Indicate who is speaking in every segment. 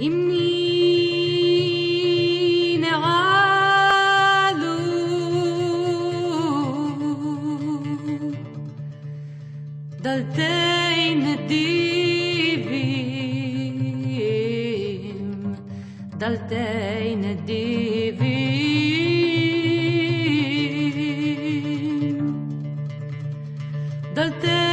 Speaker 1: إني نعالو ضلت نديفين ضلت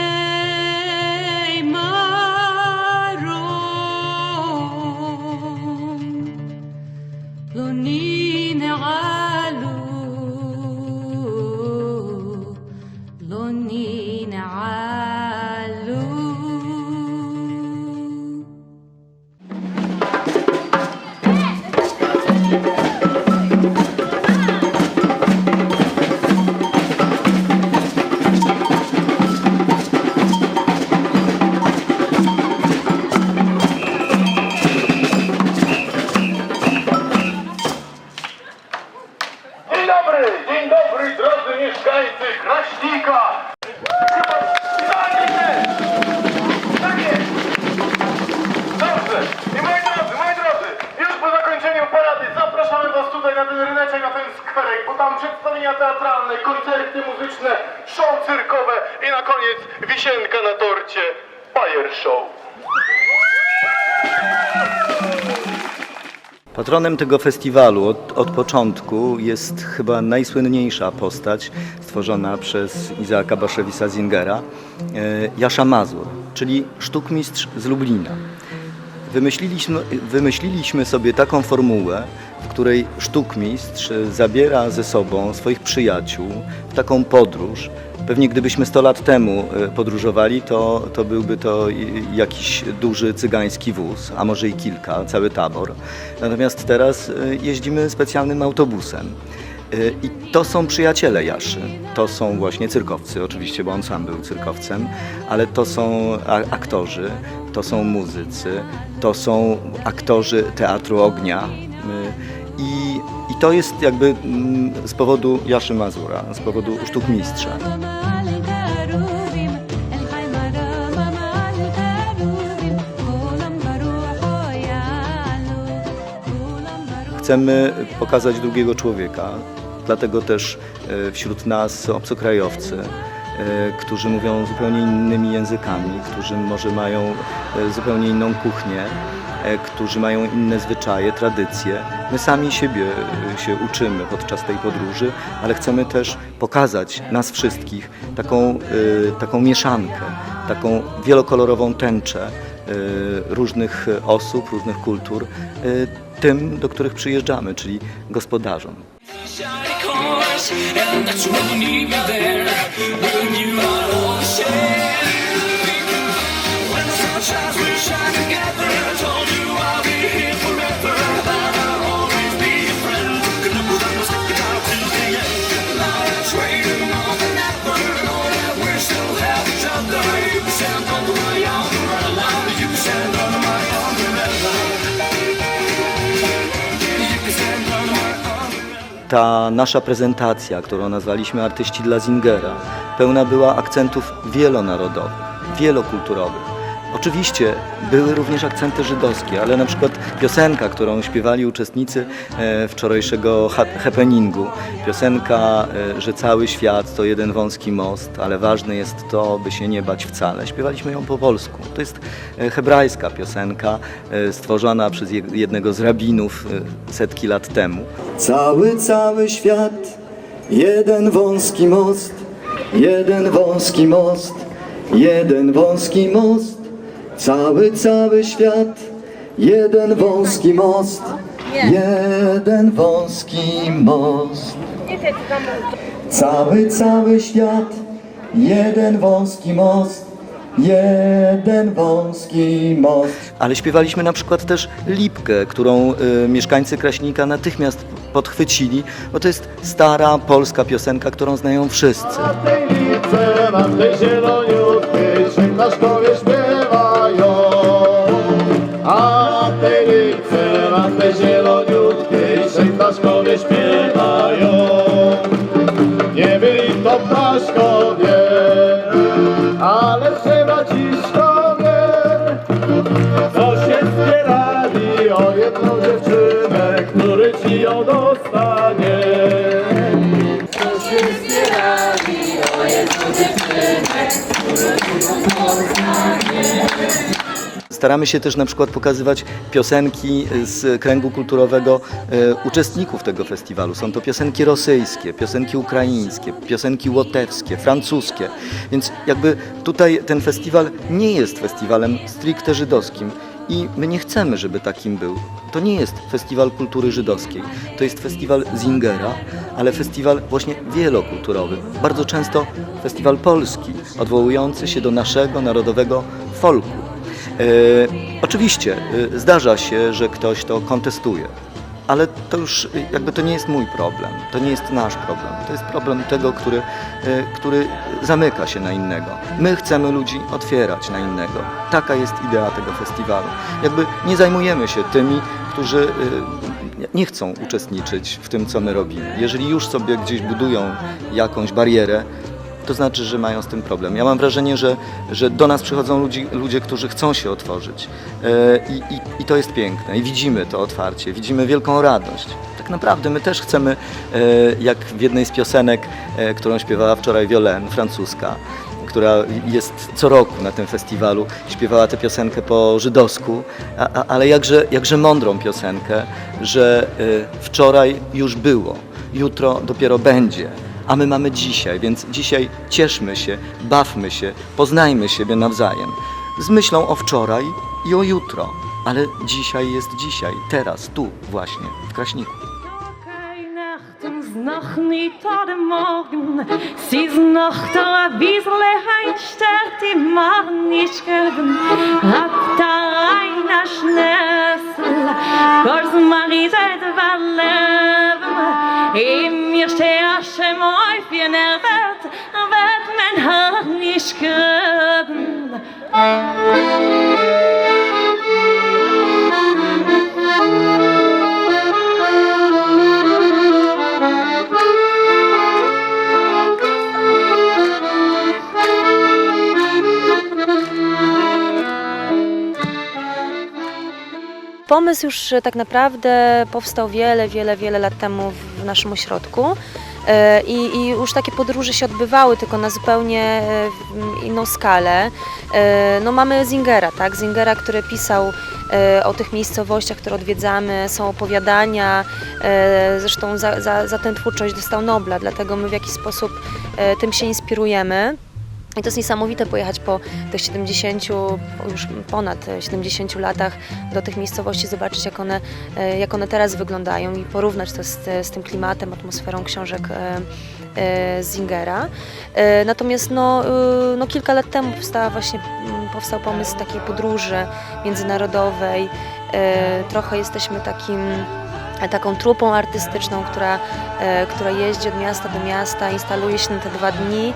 Speaker 1: tam przedstawienia teatralne, koncerty muzyczne, show cyrkowe i na koniec wisienka na torcie, Fire Show.
Speaker 2: Patronem tego festiwalu od, od początku jest chyba najsłynniejsza postać stworzona przez Izaaka Baszewisa Zingera, e, Jasza Mazur, czyli sztukmistrz z Lublina. Wymyśliliśmy, wymyśliliśmy sobie taką formułę, w której sztukmistrz zabiera ze sobą swoich przyjaciół w taką podróż. Pewnie gdybyśmy 100 lat temu e, podróżowali, to, to byłby to jakiś duży cygański wóz, a może i kilka, cały tabor. Natomiast teraz e, jeździmy specjalnym autobusem. Y, I to są przyjaciele Jaszy. To są właśnie cyrkowcy, oczywiście, bo on sam był cyrkowcem, ale to są aktorzy, to są muzycy, to są aktorzy Teatru Ognia. Y, I, i to jest jakby mm, z powodu Jaszy Mazura, z powodu
Speaker 3: sztuk mistrza.
Speaker 2: chcemy pokazać drugiego człowieka, dlatego też e, wśród nas obcokrajowcy, e, którzy mówią zupełnie innymi językami, którzy może mają e, zupełnie inną kuchnię, którzy mają inne zwyczaje, tradycje. My sami siebie się uczymy podczas tej podróży, ale chcemy też pokazać nas wszystkich taką, taką mieszankę, taką wielokolorową tęczę różnych osób, różnych kultur, tym, do których przyjeżdżamy, czyli gospodarzom.
Speaker 4: And that's when you need me there.
Speaker 2: Ta nasza prezentacja, którą nazwaliśmy Artyści dla Zingera, pełna była akcentów wielonarodowych, wielokulturowych. Oczywiście były również akcenty żydowskie, ale na przykład piosenka, którą śpiewali uczestnicy e, wczorajszego ha- happeningu, piosenka, e, że cały świat to jeden wąski most, ale ważne jest to, by się nie bać wcale. Śpiewaliśmy ją po polsku. To jest e, hebrajska piosenka, stworzona przez je- jednego z rabinów setki lat temu.
Speaker 5: Cały, cały świat, jeden wąski most, jeden wąski most, jeden wąski most. Cały, cały świat, jeden wąski most, jeden wąski most. Cały, cały świat, jeden wąski most, jeden wąski most.
Speaker 2: Ale śpiewaliśmy na przykład też Lipkę, którą y, mieszkańcy Kraśnika natychmiast podchwycili, bo to jest stara polska piosenka, którą znają wszyscy.
Speaker 1: Na tej lipce, na tej zieloniutkiej.
Speaker 2: Staramy się też na przykład pokazywać piosenki z kręgu kulturowego e, uczestników tego festiwalu. Są to piosenki rosyjskie, piosenki ukraińskie, piosenki łotewskie, francuskie. Więc jakby tutaj ten festiwal nie jest festiwalem stricte żydowskim. I my nie chcemy, żeby takim był. To nie jest festiwal kultury żydowskiej. To jest festiwal Zingera, ale festiwal właśnie wielokulturowy. Bardzo często festiwal polski, odwołujący się do naszego narodowego folku. E, oczywiście e, zdarza się, że ktoś to kontestuje, ale to już e, jakby to nie jest mój problem, to nie jest nasz problem, to jest problem tego, który, który zamyka się na innego. My chcemy ludzi otwierać na innego. Taka jest idea tego festiwalu. Jakby nie zajmujemy się tymi, którzy nie chcą uczestniczyć w tym, co my robimy. Jeżeli już sobie gdzieś budują jakąś barierę, to znaczy, że mają z tym problem. Ja mam wrażenie, że, że do nas przychodzą ludzi, ludzie, którzy chcą się otworzyć. E, I, i, i to jest piękne. I widzimy to otwarcie, widzimy wielką radość. Tak naprawdę my też chcemy, e, jak w jednej z piosenek, e, którą śpiewała wczoraj Violaine, francuska, która jest co roku na tym festiwalu, śpiewała tę piosenkę po żydowsku, a, a, ale jakże, jakże mądrą piosenkę, że wczoraj już było, jutro dopiero będzie a my mamy dzisiaj, więc dzisiaj cieszmy się, bawmy się, poznajmy siebie nawzajem. Z myślą o wczoraj i o jutro, ale dzisiaj jest dzisiaj, teraz, tu właśnie, w Kraśniku.
Speaker 3: Noch morgen. Sie ist noch da, die Morgen nicht. Eine Welt, wird mein Herz nicht geben.
Speaker 6: Pomysł już tak naprawdę powstał wiele, wiele, wiele lat temu w naszym ośrodku. E, I, I już takie podróże się odbywały, tylko na zupełnie e, inną skalę. E, No mamy Zingera, tak? Zingera, który pisał o tych miejscowościach, które odwiedzamy, są opowiadania. Zresztą za, za, za tę twórczość dostał Nobla, dlatego my w jakiś sposób tym się inspirujemy. I to jest niesamowite pojechać po tych 70, już ponad 70 latach do tych miejscowości, zobaczyć jak one, e, jak one teraz wyglądają i porównać to z, z tym klimatem, atmosferą książek e, e, Zingera. Natomiast no, no kilka lat temu powstała właśnie, mm, powstał pomysł takiej podróży międzynarodowej. Trochę jesteśmy takim taką trupą artystyczną, która, która jeździ od miasta do miasta, instaluje się na te dwa dni.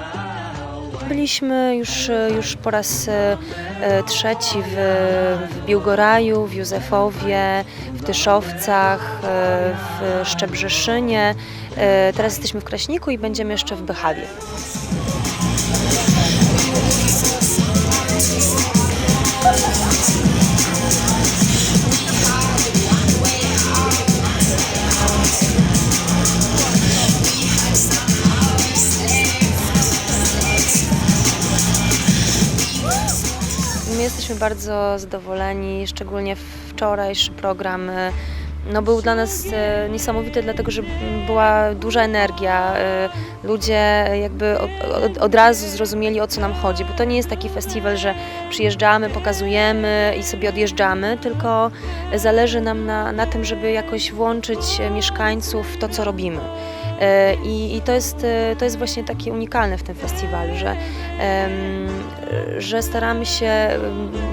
Speaker 6: Byliśmy już, już po raz e, trzeci w, w Biłgoraju, w Józefowie, w Tyszowcach, e, w Szczebrzeszynie. E, Teraz jesteśmy w Kraśniku i będziemy jeszcze w Bychawie. My jesteśmy bardzo zadowoleni, szczególnie wczorajszy program. e, No, był dla nas e, niesamowity, dlatego że była duża energia. e, Ludzie jakby od, razu zrozumieli o co nam chodzi, bo to nie jest taki festiwal, że przyjeżdżamy, pokazujemy i sobie odjeżdżamy, tylko zależy nam na, na tym, żeby jakoś włączyć mieszkańców w to, co robimy. E, I, I to jest, e, to jest właśnie takie unikalne w tym festiwalu, że, em, że staramy się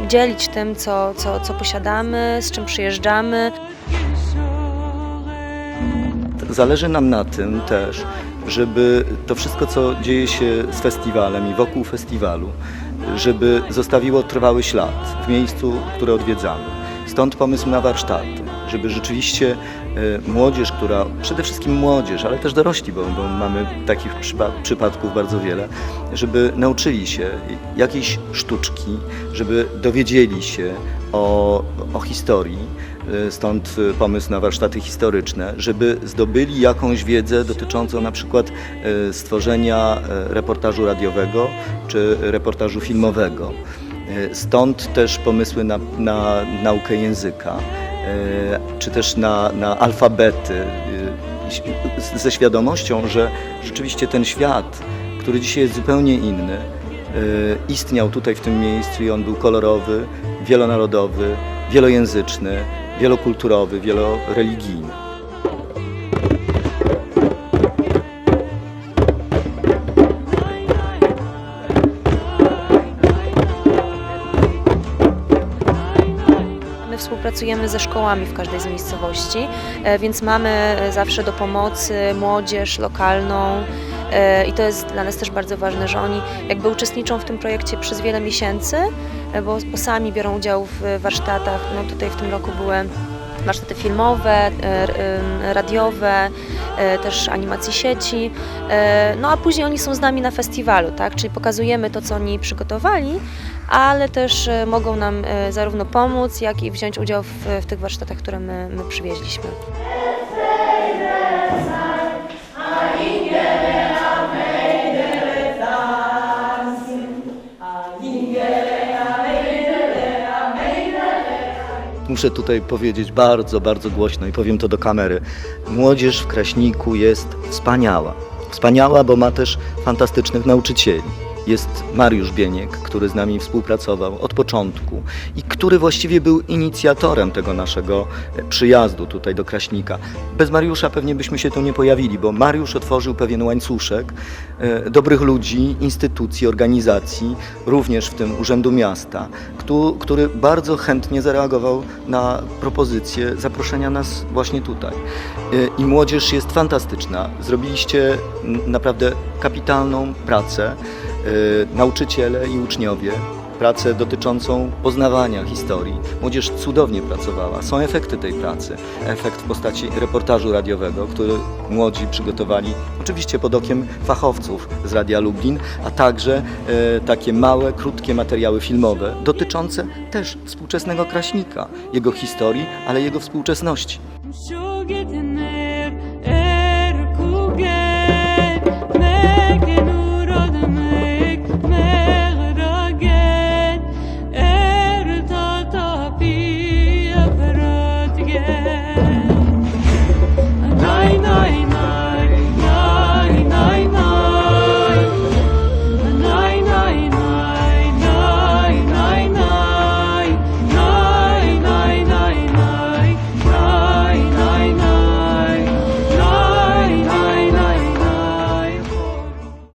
Speaker 6: dzielić tym, co, co, co posiadamy, z czym przyjeżdżamy.
Speaker 2: Zależy nam na tym też, żeby to wszystko, co dzieje się z festiwalem i wokół festiwalu, żeby zostawiło trwały ślad w miejscu, które odwiedzamy. Stąd pomysł na warsztaty, żeby rzeczywiście e, młodzież, która, przede wszystkim młodzież, ale też dorośli, bo, bo mamy takich przypa- przypadków bardzo wiele, żeby nauczyli się jakiejś sztuczki, żeby dowiedzieli się o, o historii, e, stąd e, pomysł na warsztaty historyczne, żeby zdobyli jakąś wiedzę dotyczącą na przykład stworzenia reportażu radiowego czy reportażu filmowego. Stąd też pomysły na, na naukę języka, czy też na, na alfabety, e, ze świadomością, że rzeczywiście ten świat, który dzisiaj jest zupełnie inny, e, istniał tutaj w tym miejscu i on był kolorowy, wielonarodowy, wielojęzyczny, wielokulturowy, wieloreligijny.
Speaker 6: Współpracujemy ze szkołami w każdej z miejscowości, e, więc mamy e, zawsze do pomocy młodzież lokalną. e, I to jest dla nas też bardzo ważne, że oni jakby uczestniczą w tym projekcie przez wiele miesięcy, bo, bo sami biorą udział w warsztatach. No tutaj w tym roku były warsztaty filmowe, radiowe, też animacji sieci. E, No a później oni są z nami na festiwalu, tak? Czyli pokazujemy to, co oni przygotowali, ale też e, mogą nam e, zarówno pomóc, jak i wziąć udział w, w tych warsztatach, które my, my przywieźliśmy.
Speaker 2: Muszę tutaj powiedzieć bardzo, bardzo głośno i powiem to do kamery. Młodzież w Kraśniku jest wspaniała. Wspaniała, bo ma też fantastycznych nauczycieli. Jest Mariusz Bieniek, który z nami współpracował od początku i który właściwie był inicjatorem tego naszego e, przyjazdu tutaj do Kraśnika. Bez Mariusza pewnie byśmy się tu nie pojawili, bo Mariusz otworzył pewien łańcuszek e, dobrych ludzi, instytucji, organizacji, również w tym Urzędu Miasta, któ- który bardzo chętnie zareagował na propozycję zaproszenia nas właśnie tutaj. E, I młodzież jest fantastyczna. Zrobiliście naprawdę kapitalną pracę, nauczyciele i uczniowie. Pracę dotyczącą poznawania historii. Młodzież cudownie pracowała. Są efekty tej pracy. Efekt w postaci reportażu radiowego, który młodzi przygotowali, oczywiście pod okiem fachowców z Radia Lublin, a także e, takie małe, krótkie materiały filmowe dotyczące też współczesnego Kraśnika, jego historii, ale jego współczesności.